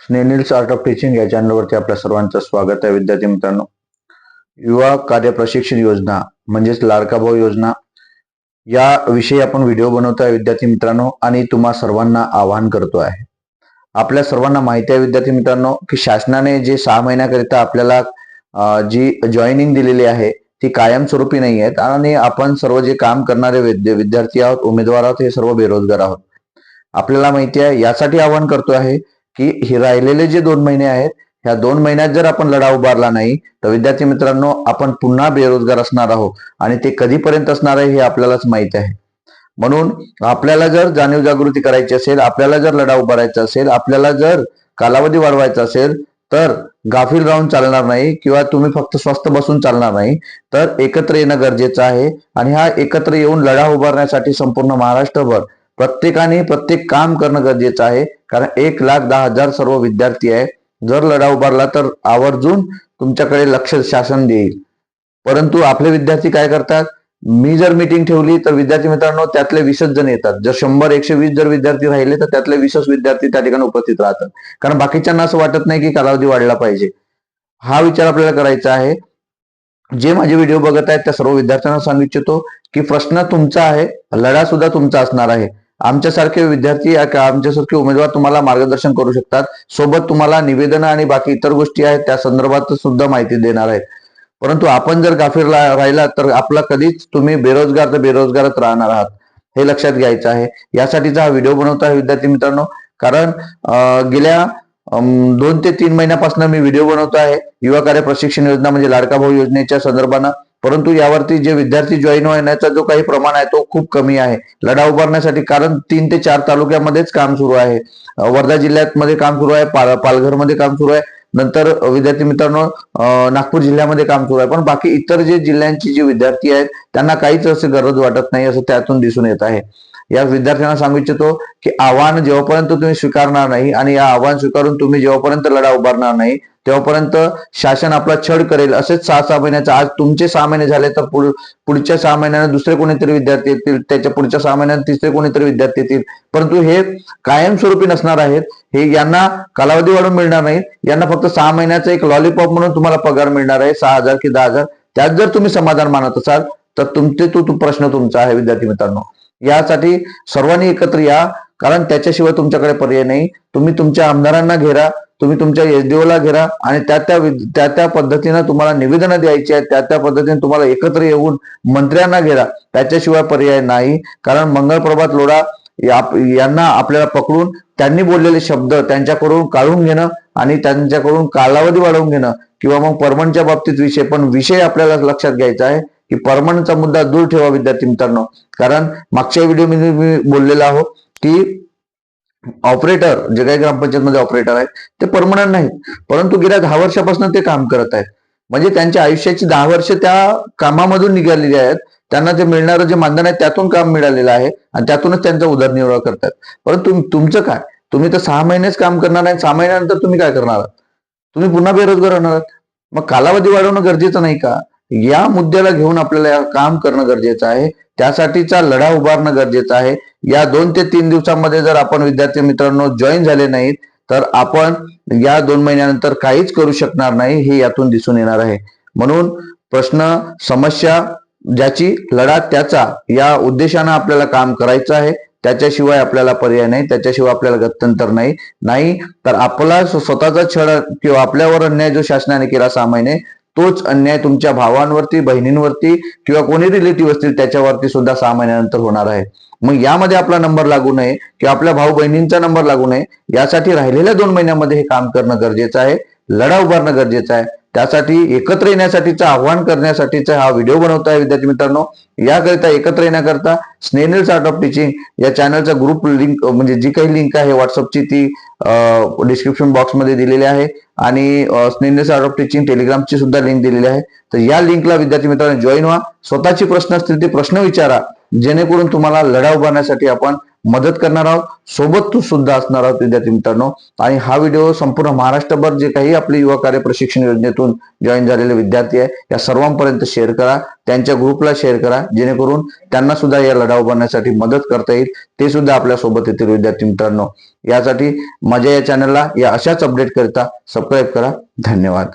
स्नेनिल्स art of teaching या चॅनलवरती आपल्या सर्वांचं स्वागत आहे. विद्यार्थी मित्रांनो युवा कार्य प्रशिक्षण योजना म्हणजेच लाडका भाऊ योजना या विषयी आपण व्हिडिओ बनवतो आहे. विद्यार्थी मित्रांनो आणि तुम्हा सर्वांना आवाहन करतो आहे. आपल्या सर्वांना माहिती आहे विद्यार्थी मित्रांनो की शासनाने जे सहा महिन्याकरिता आपल्याला जी जॉईनिंग दिलेली आहे ती कायमस्वरूपी नाही आहेत आणि आपण सर्व जे काम करणारे विद्यार्थी आहोत उमेदवार आहोत हे सर्व बेरोजगार आहोत. आपल्याला माहिती आहे यासाठी आवाहन करतो आहे की हे राहिलेले जे दोन महिने आहेत ह्या दोन महिन्यात जर आपण लढा उभारला नाही तर विद्यार्थी मित्रांनो आपण पुन्हा बेरोजगार असणार आहोत. आणि ते कधीपर्यंत असणार आहे हे आपल्यालाच माहीत आहे. म्हणून आपल्याला जर जाणीव जागृती करायची असेल आपल्याला जर लढा उभारायचा असेल आपल्याला जर कालावधी वाढवायचा असेल तर गाफील राहून चालणार नाही किंवा तुम्ही फक्त स्वस्त बसून चालणार नाही तर एकत्र येणं गरजेचं आहे. आणि हा एकत्र येऊन लढा उभारण्यासाठी संपूर्ण महाराष्ट्रभर प्रत्येकाने प्रत्येक काम करणं गरजेचं आहे. कारण एक लाख दहा हजार सर्व विद्यार्थी आहे. जर लढा उभारला तर आवर्जून तुमच्याकडे लक्ष शासन देईल. परंतु आपले विद्यार्थी काय करतात? मी जर मीटिंग ठेवली तर विद्यार्थी मित्रांनो त्यातले वीसच जण येतात. जर शंभर एकशे वीस जर विद्यार्थी राहिले तर त्यातले वीसच विद्यार्थी त्या ठिकाणी उपस्थित राहतात. कारण बाकीच्यांना असं वाटत नाही की कालावधी वाढला पाहिजे. हा विचार आपल्याला करायचा आहे. जे माझे व्हिडिओ बघत आहेत त्या सर्व विद्यार्थ्यांना सांगू इच्छितो की प्रश्न तुमचा आहे. लढा सुद्धा तुमचा असणार आहे. आमच्यासारखे विद्यार्थी आमच्यासारखे उमेदवार तुम्हाला मार्गदर्शन करू शकतात. सोबत तुम्हाला निवेदन आणि बाकी इतर गोष्टी आहेत त्या संदर्भात सुद्धा माहिती देणार आहेत. परंतु आपण जर गाफीर राहिला तर आपला कधीच तुम्ही बेरोजगार तर बेरोजगारच राहणार आहात हे लक्षात घ्यायचं आहे. यासाठीचा हा व्हिडिओ बनवतो आहे विद्यार्थी मित्रांनो. कारण गेल्या दोन ते तीन महिन्यापासून मी व्हिडिओ बनवतो आहे. युवा कार्य प्रशिक्षण योजना म्हणजे लाडका भाऊ योजनेच्या संदर्भानं. परंतु यावरती जे विद्यार्थी जॉईन होण्याचा जो काही प्रमाण आहे तो खूप कमी आहे. लढा उभारण्यासाठी कारण तीन ते चार तालुक्यामध्येच काम सुरू आहे. वर्धा जिल्ह्यात मध्ये काम सुरू आहे पाल पालघरमध्ये काम सुरू आहे. नंतर विद्यार्थी मित्रांनो नागपूर जिल्ह्यामध्ये काम सुरू आहे. पण बाकी इतर जे जिल्ह्यांची जी विद्यार्थी आहेत त्यांना काहीच असे गरज वाटत नाही असं त्यातून दिसून येत आहे. या विद्यार्थ्यांना सांगू इच्छितो की आव्हान जेव्हापर्यंत तुम्ही स्वीकारणार नाही आणि या आव्हान स्वीकारून तुम्ही जेव्हापर्यंत लढा उभारणार नाही तेव्हापर्यंत शासन आपला छळ करेल. असेच सहा सहा महिन्याचा आज तुमचे सहा महिने झाले तर पुढच्या सहा महिन्याने दुसरे कोणीतरी विद्यार्थी येतील त्याच्या पुढच्या सहा महिन्यात तिसरे कोणीतरी विद्यार्थी येतील. परंतु हे कायमस्वरूपी नसणार आहेत. हे यांना कालावधी वाढून मिळणार नाही. यांना फक्त सहा महिन्याचा एक लॉलीपॉप म्हणून तुम्हाला पगार मिळणार आहे सहा हजार की दहा हजार. त्यात जर तुम्ही समाधान मानत असाल तर तुमचे तो तो प्रश्न तुमचा आहे विद्यार्थी मित्रांनो. यासाठी सर्वांनी एकत्र या कारण त्याच्याशिवाय तुमच्याकडे पर्याय नाही. तुम्ही तुमच्या आमदारांना घेरा. तुम्ही तुमच्या एसडीओ ला घेरा आणि त्या त्या त्या त्या पद्धतीनं तुम्हाला निवेदनं द्यायची आहेत त्या त्या पद्धतीने तुम्हाला एकत्र येऊन मंत्र्यांना घेरा. त्याच्याशिवाय पर्याय नाही. कारण मंगळप्रभात लोढा लोडा यांना आपल्याला पकडून त्यांनी बोललेले शब्द त्यांच्याकडून काढून घेणं आणि त्यांच्याकडून कालावधी वाढवून घेणं किंवा मग परमनच्या बाबतीत विषय पण विषय आपल्याला लक्षात घ्यायचा आहे की परमनंटचा मुद्दा दूर ठेवा विद्यार्थी मित्रांनो. कारण मागच्या व्हिडिओमध्ये मी बोललेला आहो की ऑपरेटर जे काही ग्रामपंचायतमध्ये ऑपरेटर आहेत ते परमनंट नाहीत. परंतु गेल्या दहा वर्षापासून ते काम करत आहेत. म्हणजे त्यांच्या आयुष्याची दहा वर्ष त्या कामामधून निघालेली आहेत. त्यांना जे मिळणारं जे मानधन आहे त्यातून काम मिळालेलं आहे आणि त्यातूनच त्यांचा उदरनिर्वाह करतात. परंतु तुमचं काय? तुम्ही तर सहा महिनेच काम करणार आहे सहा महिन्यानंतर तुम्ही काय करणार आहात? तुम्ही पुन्हा बेरोजगार होणार आहात. मग कालावधी वाढवणं गरजेचं नाही का? या मुद्द्याला घेऊन आपल्याला काम करणं गरजेचं आहे. त्यासाठीचा लढा उभारणं गरजेचं आहे. या दोन ते तीन दिवसांमध्ये जर आपण विद्यार्थी मित्रांनो जॉईन झाले नाहीत तर आपण या दोन महिन्यानंतर काहीच करू शकणार नाही हे यातून दिसून येणार आहे. म्हणून प्रश्न समस्या ज्याची लढा त्याचा या उद्देशानं आपल्याला काम करायचं आहे त्याच्याशिवाय आपल्याला पर्याय नाही त्याच्याशिवाय आपल्याला गत्यंतर नाही. नाही तर आपला स्वतःचा छळ किंवा आपल्यावर अन्याय जो शासनाने केला सहा महिने तोच अन्याय तुमच्या भावांवरती बहिणींवरती किंवा कोणी रिलेटिव्ह असतील त्याच्यावरती सुद्धा सहा महिन्यानंतर होणार आहे. मग यामध्ये आपला नंबर लागू नये किंवा आपल्या भाऊ बहिणींचा नंबर लागू नये यासाठी राहिलेल्या दोन महिन्यामध्ये हे काम करणं गरजेचं आहे. लढा उभारणं गरजेचं आहे. त्यासाठी एकत्र येण्यासाठीचं आव्हान करण्यासाठीचा हा व्हिडिओ बनवत आहे विद्यार्थी मित्रांनो. याकरिता एकत्र येण्याकरता स्नेनिल्स आर्ट ऑफ टीचिंग या चॅनलचा ग्रुप लिंक म्हणजे जी काही लिंक आहे व्हॉट्सअपची ती डिस्क्रिप्शन बॉक्समध्ये दिलेली आहे. आणि स्नेनिल्स आर्ट ऑफ टीचिंग टेलिग्रामची सुद्धा लिंक दिलेली आहे. तर या लिंकला विद्यार्थी मित्रांनो जॉईन व्हा. स्वतःचे प्रश्न असतील ते प्रश्न विचारा. जेणेकरून तुम्हाला लढा उभारण्यासाठी आपण मदत करणार आहोत. सोबत तू सुद्धा असणार आहोत विद्यार्थी मित्रांनो. आणि हा व्हिडिओ संपूर्ण महाराष्ट्रभर जे काही आपले युवा कार्य प्रशिक्षण योजनेतून जॉईन झालेले विद्यार्थी आहे या सर्वांपर्यंत शेअर करा. त्यांच्या ग्रुपला शेअर करा. जेणेकरून त्यांना सुद्धा या लढा बनण्यासाठी मदत करता येईल. ते सुद्धा आपल्यासोबत येतील विद्यार्थी मित्रांनो. यासाठी माझ्या या चॅनलला या अशाच अपडेट करता सबस्क्राईब करा. धन्यवाद.